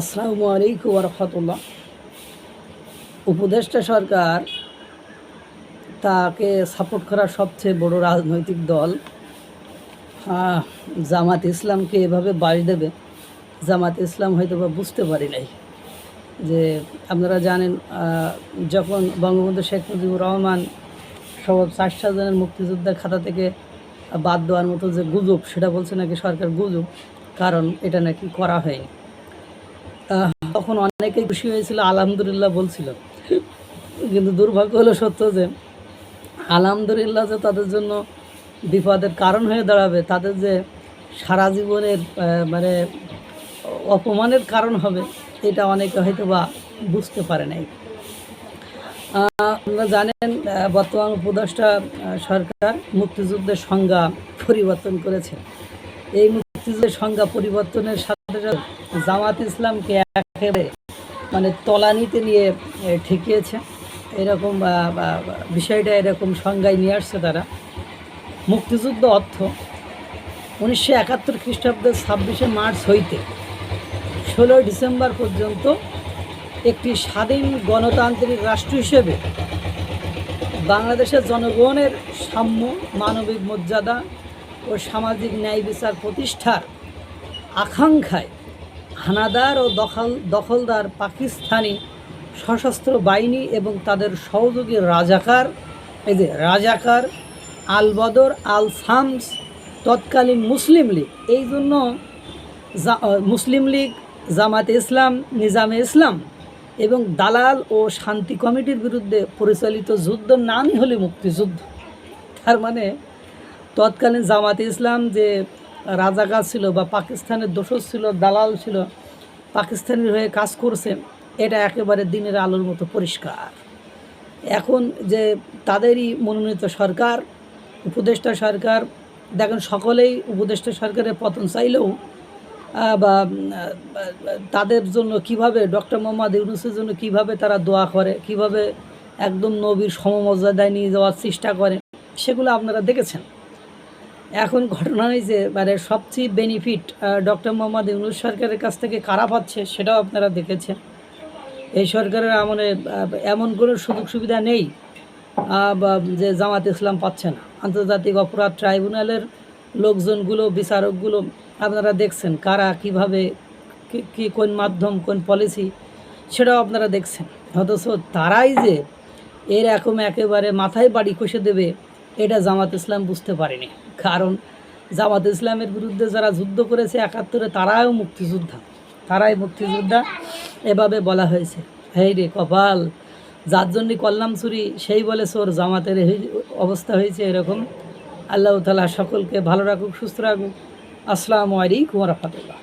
আসসালামু আলাইকুম রহমতুল্লাহ। উপদেষ্টা সরকার তাকে সাপোর্ট করা সবচেয়ে বড় রাজনৈতিক দল জামাত ইসলামকে এভাবে বাড়ি দেবে। জামাত ইসলাম হয়তো বা বুঝতে পারি নাই যে আপনারা জানেন যখন বঙ্গবন্ধু শেখ মুজিবুর রহমান সব ষাট মুক্তিযোদ্ধার খাতা থেকে বাদ দেওয়ার মতো যে গুজব, সেটা বলছে নাকি সরকার গুজব? কারণ এটা নাকি করা হয়নি। তখন অনেকেই খুশি হয়েছিল, আলহামদুলিল্লাহ বলছিল। কিন্তু দুর্ভাগ্য হলো সত্য যে, আলহামদুলিল্লাহ যে তাদের জন্য বিপদের কারণ হয়ে দাঁড়াবে, তাদের যে সারা জীবনের মানে অপমানের কারণ হবে, এটা অনেকে হয়তো বা বুঝতে পারে নাই। আপনারা জানেন বর্তমান উপদেষ্টা সরকার মুক্তিযুদ্ধের সংজ্ঞা পরিবর্তন করেছে। এই মুক্তিযুদ্ধের সংজ্ঞা পরিবর্তনের সাথে জামাত ইসলামকে একেবারে মানে তলানিতে নিয়ে ঠেকিয়েছে। এরকম বিষয়টা এরকম সংজ্ঞায় নিয়ে আসছে তারা। মুক্তিযুদ্ধ অর্থ উনিশশো একাত্তর খ্রিস্টাব্দের ছাব্বিশে মার্চ হইতে ষোলোই ডিসেম্বর পর্যন্ত একটি স্বাধীন গণতান্ত্রিক রাষ্ট্র হিসেবে বাংলাদেশের জনগণের সাম্য, মানবিক মর্যাদা ও সামাজিক ন্যায় বিচার প্রতিষ্ঠার আকাঙ্ক্ষায় হানাদার ও দখল, দখলদার পাকিস্তানি সশস্ত্র বাহিনী এবং তাদের সহযোগী রাজাকার, এই যে রাজাকার আল বদর আল সামস তৎকালীন মুসলিম লীগ, এই জন্য মুসলিম লীগ জামাতে ইসলাম, নিজামে ইসলাম এবং দালাল ও শান্তি কমিটির বিরুদ্ধে পরিচালিত যুদ্ধ নামই হলো মুক্তিযুদ্ধ। তার মানে তৎকালীন জামাতে ইসলাম যে রাজাকার ছিল বা পাকিস্তানের দোষর ছিল, দালাল ছিল পাকিস্তানের হয়ে কাজ করছে, এটা একেবারে দিনের আলোর মতো পরিষ্কার। এখন যে তাদেরই মনোনীত সরকার, উপদেষ্টা সরকার, দেখেন সকলেই উপদেষ্টা সরকারের পতন চাইলেও বা তাদের জন্য কীভাবে, ডক্টর মোহাম্মদ ইউনুসের জন্য কীভাবে তারা দোয়া করে, কীভাবে একদম নবীর সমমর্যাদায় নিয়ে যাওয়ার চেষ্টা করে, সেগুলো আপনারা দেখেছেন। এখন ঘটনা হয়েছে মানে সবচেয়ে বেনিফিট ডক্টর মোহাম্মদ ইউনুস সরকারের কাছ থেকে কারা পাচ্ছে সেটাও আপনারা দেখেছেন। এই সরকারের আমলে এমন কোনো সুযোগ সুবিধা নেই যে জামাত ইসলাম পাচ্ছে না। আন্তর্জাতিক অপরাধ ট্রাইব্যুনালের লোকজনগুলো, বিচারকগুলো, আপনারা দেখছেন কারা কীভাবে, কি- কোন মাধ্যম, কোন পলিসি সেটাও আপনারা দেখছেন। অথচ তারাই যে এর এখন একেবারে মাথায় বাড়ি কষে দেবে এটা জামাত ইসলাম বুঝতে পারেনি। কারণ জামাত ইসলামের বিরুদ্ধে যারা যুদ্ধ করেছে একাত্তরে তারাও মুক্তিযোদ্ধা। তারাই মুক্তিযোদ্ধা। এভাবে বলা হয়েছে। হেই রে কপাল। যার জন্যই কল্যাণ চুরি সেই বলে সোর জামাতের অবস্থা হয়েছে এরকম। আল্লাহ তালা সকলকে ভালো রাখুক, সুস্থ রাখুক। আসসালামু আলাইকুম রহমতুল্লাহ।